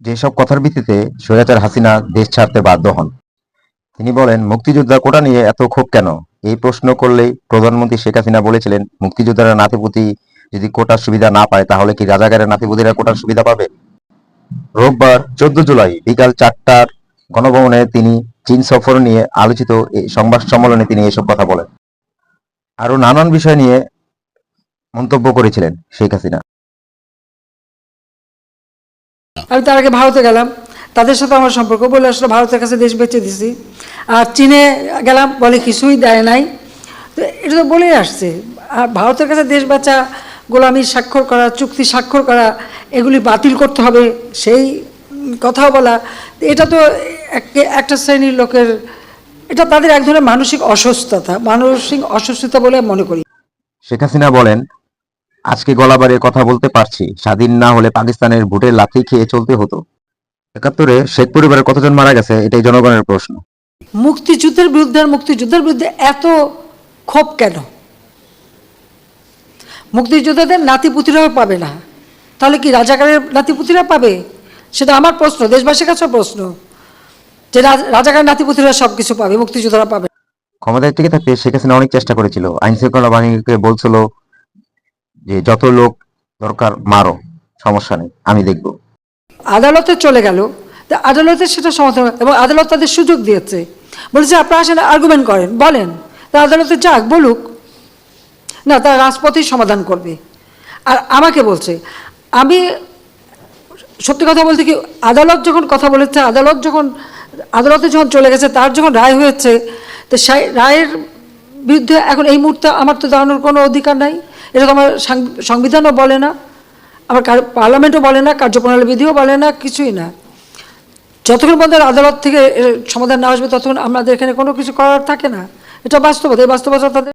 যেসব কথার ভিত্তিতে স্বৈরাচার হাসিনা দেশ ছাড়তে বাধ্য হন, তিনি বলেন, মুক্তিযোদ্ধা কোটা নিয়ে এত ক্ষোভ কেন? এই প্রশ্ন করলেই প্রধানমন্ত্রী শেখ হাসিনা বলেছিলেন, মুক্তিযোদ্ধারা নাতিপুতি যদি কোটার সুবিধা না পায়, তাহলে কি রাজাগারের নাতিপুতিরা কোটার সুবিধা পাবে? রোববার চোদ্দ জুলাই বিকাল চারটার গণভবনে তিনি চীন সফর নিয়ে আলোচিত এই সংবাদ সম্মেলনে তিনি এসব কথা বলেন। আরও নানান বিষয় নিয়ে মন্তব্য করেছিলেন শেখ হাসিনা। আমি তার আগে ভারতে গেলাম। তাদের সাথে আমার সম্পর্ক। বলে আসলে, ভারতের কাছে দেশ বেঁচে দিছি। আর চীনে গেলাম, বলে কিছুই দেয় নাই। তো এটা তো বলেই আসছে। আর ভারতের কাছে দেশ বাঁচা, গোলামি স্বাক্ষর করা, চুক্তি স্বাক্ষর করা, এগুলি বাতিল করতে হবে, সেই কথাও বলা। এটা তো একটা শ্রেণির লোকের, এটা তাদের এক ধরনের মানসিক অসুস্থতা। মানসিক অসুস্থতা বলে মনে করি। শেখ হাসিনা বলেন আজকে গলা বাড়িয়ে কথা বলতে পারছি। স্বাধীন না হলে পাকিস্তানের ভোটের লাথি খেয়ে চলতে হতো। একাত্তরে শেখ পরিবারের কতজন মারা গেছে এটাই জনগণের প্রশ্ন। মুক্তিযুদ্ধের বিরুদ্ধে আর মুক্তিযুদ্ধের বিরুদ্ধে এত ক্ষোভ কেন? মুক্তিযোদ্ধাদের নাতিপুতিরাও পাবে না। তাহলে কি রাজাকারের নাতিপুতিরা পাবে? সেটা আমার প্রশ্ন দেশবাসীর কাছেও প্রশ্ন। যে রাজ- রাজাকারের নাতিপুতিরা সব কিছু পাবে মুক্তিযোদ্ধারা পাবে। ক্ষমতায় টিকে থাকতে শেখ হাসিনা অনেক চেষ্টা করেছিল। আইন শৃঙ্খলা বাহিনীকে বলছিল যে যত লোক দরকার, মারো, সমস্যা নেই, আমি দেখব। আদালতে চলে গেল আদালতে সেটা সমাধান এবং আদালত তাদের সুযোগ দিয়েছে। বলেছে, আপনারা আসেন আর্গুমেন্ট করেন, বলেন। তা আদালতে যাক, বলুক। না তারা রাজপথেই সমাধান করবে। আর আমাকে বলছে, আমি সত্যি কথা বলতে কি, আদালত যখন কথা বলেছে, আদালত যখন, আদালতে যখন চলে গেছে, তার যখন রায় হয়েছে, তো সেই রায়ের বিরুদ্ধে এখন এই মুহূর্তে আমার তো দাঁড়ানোর কোনো অধিকার নাই। এটা তো আমার সংবিধানও বলে না, আমার পার্লামেন্টও বলে না, কার্যপ্রণালী বিধিও বলে না, কিছুই না। যতক্ষণ পর্যন্ত আদালত থেকে সমাধান না আসবে, ততক্ষণ আমাদের এখানে কোনো কিছু করার থাকে না। এটা বাস্তবতা, এই বাস্তবতা তাদের